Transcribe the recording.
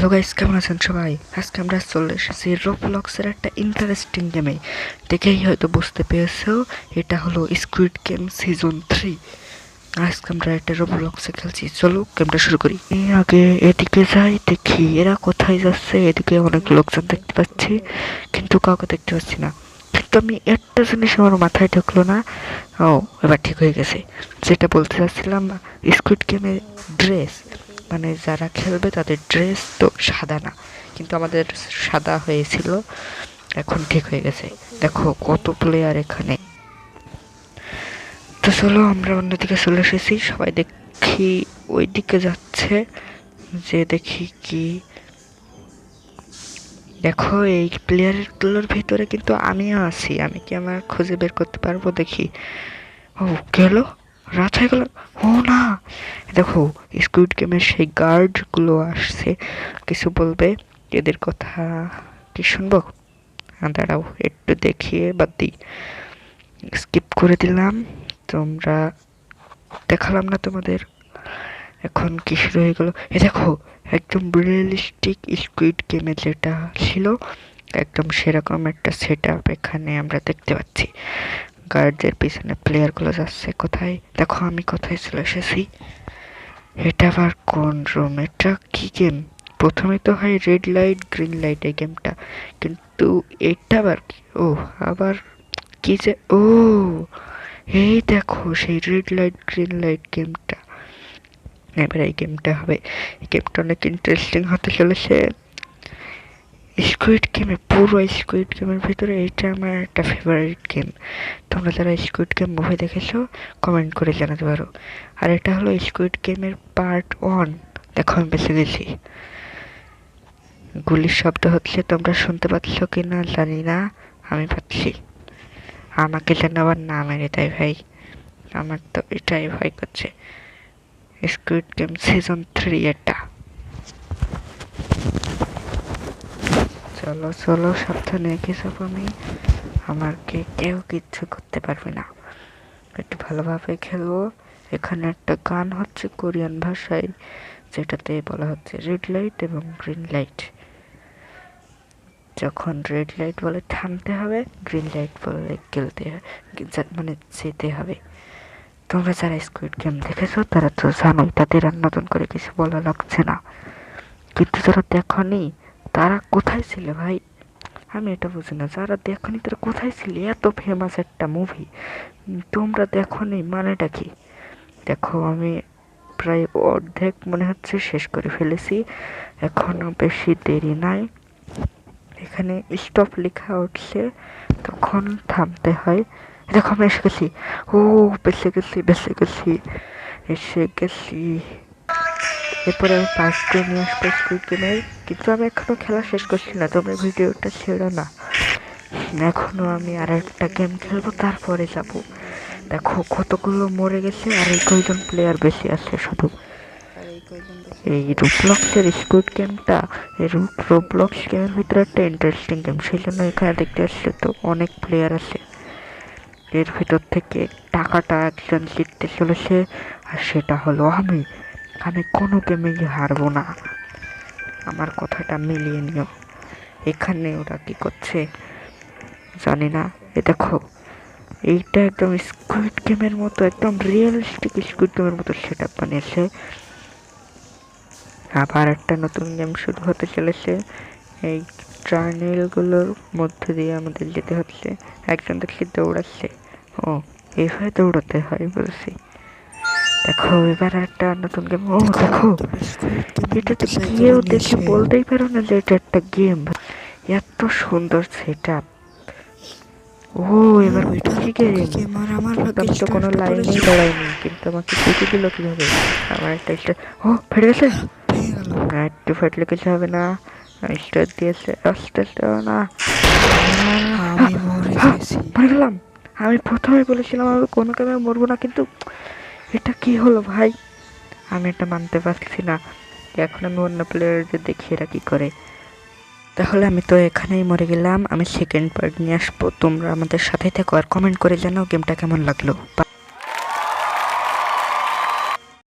Hello guys কেমন আছেন সবাই? আজকে আমরা চলে এসেছি রোবলক্সের একটা ইন্টারেস্টিং গেমে দেখেই হয়তো বুঝতে পেরেছ, এটা হলো স্কুইড গেম সিজন থ্রি আজকে আমরা এটা রোবলক্সে খেলছি। চলো গেমটা শুরু করি। এই আগে এদিকে যাই, দেখি এরা কোথায় যাচ্ছে। এদিকে অনেক লোকজন দেখতে পাচ্ছি, কিন্তু কাউকে দেখতে পাচ্ছি না। কিন্তু আমি একটা জিনিস আমার মাথায় ঢুকলো না। ও, এবার ঠিক হয়ে গেছে। যেটা বলতে চাচ্ছিলাম স্কুইড গেমের ড্রেস মানে যারা খেলবে তাদের ড্রেস তো সাদা না। কিন্তু আমাদের সাদা হয়েছিল, এখন ঠিক হয়ে গেছে। দেখো কত প্লেয়ার এখানে। তো চলো আমরা অন্যদিকে চলে এসেছি। সবাই দেখি ওই দিকে যাচ্ছে, যে দেখি কি। দেখো এই প্লেয়ারগুলোর ভিতরে কিন্তু আমিও আছি। আমি কি আমার খুঁজে বের করতে পারব? দেখি। ও, গেল? রাত হয়ে গেল। ও না। দেখো স্কুইড গেমের সেই গার্ডগুলো আসছে। কিছু বলবে? এদের কথা কি শুনব? দাঁড়াও, একটু দেখিয়ে বাদ দিই। স্কিপ করে দিলাম। তোমরা দেখালাম না তোমাদের। এখন কি শুরু হয়ে গেল? এ, দেখো, একদম রিয়েলিস্টিক স্কুইড গেমে যেটা ছিল, একদম সেরকম একটা সেট এখানে আমরা দেখতে পাচ্ছি। গার্ডদের পিছনে প্লেয়ারগুলো যাচ্ছে, কোথায়? দেখো আমি কোথায় চলে এসেছি। এটা আবার কোন রুম এটা কি গেম প্রথমে তো হয় রেড লাইট গ্রিন লাইট এই গেমটা কিন্তু এটা আবার কি? ও, আবার কি যে? ও, এই দেখো সেই রেড লাইট গ্রিন লাইট গেমটা এবার এই গেমটা হবে। এই গেমটা অনেক ইন্টারেস্টিং হতে চলেছে। স্কুইড গেমে পুরো স্কুইড গেমের ভিতরে এইটা আমার একটা ফেভারিট গেম তোমরা যারা স্কুইড গেম মুভি দেখেছ কমেন্ট করে জানাতে পারো। আর এটা হলো স্কুইড গেমের পার্ট ওয়ান দেখো, আমি বেঁচে গেছি গুলির শব্দ হচ্ছে, তোমরা শুনতে পাচ্ছ কি না জানি না, আমি পাচ্ছি। আমাকে যেন আবার না মেরে দেয় ভাই। আমার তো এটাই ভয় করছে। স্কুইড গেম সিজন থ্রি এটা চলো চলো, সাবধানে যাব আমি। আমাকে কেউ কিচ্ছু করতে পারবে না। একটু ভালোভাবে খেলব। এখানে একটা গান হচ্ছে কোরিয়ান ভাষায়, যেটাতে বলা হচ্ছে রেড লাইট এবং গ্রিন লাইট যখন রেড লাইট বলে থামতে হবে গ্রিন লাইট বলে গেলতে মানে যেতে হবে। তোমরা যারা স্কুইড গেম দেখেছ, তারা তো জানোই, তাদের আর নতুন করে কিছু বলা লাগছে না। কিন্তু যারা দেখনি তারা কোথায় ছিল ভাই? আমি এটা বুঝি না। যারা দেখনি তারা কোথায় ছিল? এত ফেমাস একটা মুভি তোমরা দেখনি মানেটা কি? দেখো, আমি প্রায় অর্ধেক মনে হচ্ছে শেষ করে ফেলেছি। এখনও বেশি দেরি নাই। এখানে স্টপ লেখা উঠছে। তখন থামতে হয়। দেখো, আমি এসে গেছি। ও, বেঁচে গেছি বেঁচে গেছি। এসে গেছি। এরপরে আমি দিয়ে নিয়ে আসব স্কুল গেমের কিন্তু আমি এখনও খেলা শেষ করছি না তোমরা ভিডিওটা ছেড়ো না। এখনও আমি আর একটা গেম খেলব, তারপরে যাব। দেখো কতগুলো মরে গেছে আর এই কয়জন প্লেয়ার বেশি আছে শুধু। এই রুবলক্সের স্কুইড গেমটা এই রুবলক্স গেমের ভিতরে একটা ইন্টারেস্টিং গেম সেই জন্য এখানে দেখতে আসছে তো অনেক প্লেয়ার আছে। এর ভিতর থেকে টাকাটা একজন জিততে চলেছে, আর সেটা হলো আমি। আমি কোনো গেমেই হারবো না। আমার কথাটা মিলিয়ে নিও। এখানে ওরা কি করছে জানি না। এ দেখো, এইটা একদম স্কুইড গেমের মতো, একদম রিয়েলিস্টিক স্কুইড গেমের মতো সেট আপ বানিয়েছে। আবার একটা নতুন গেম শুরু হতে চলেছে। এই ট্রানেলগুলোর মধ্যে দিয়ে আমাদের যেতে হচ্ছে। একজন দেখছি দৌড়াচ্ছে। ও, এভাবে দৌড়াতে হয় বলছি। দেখো এবার একটা নতুন গেম ও দেখো এটা তো কেউ দেখে বলতেই পারো না যে এটা একটা গেম এত সুন্দর সেটা ও এবার কি গেম আমার আমি তো কোনো লাইনেই দাঁড়াইনি কিন্তু আমাকে দেখে দিল কীভাবে। আমার একটা স্টার ও ফেটে গেছে? না একটু ফাটলে কিছু হবে না। স্টার দিয়েছে আস্তে আস্তে না। আমি মরে গেলাম। আমি প্রথমে বলেছিলাম আমি কোনো কারণে মরবো না কিন্তু এটা কি হলো ভাই? আমি এটা মানতে পারছি না। এখন আমি অন্য প্লেয়ারদের দেখি এরা কী করে। তাহলে আমি তো এখানেই মরে গেলাম। আমি সেকেন্ড পার্ট নিয়ে আসব। তোমরা আমাদের সাথে থেকে আর কমেন্ট করে জানাও গেমটা কেমন লাগল।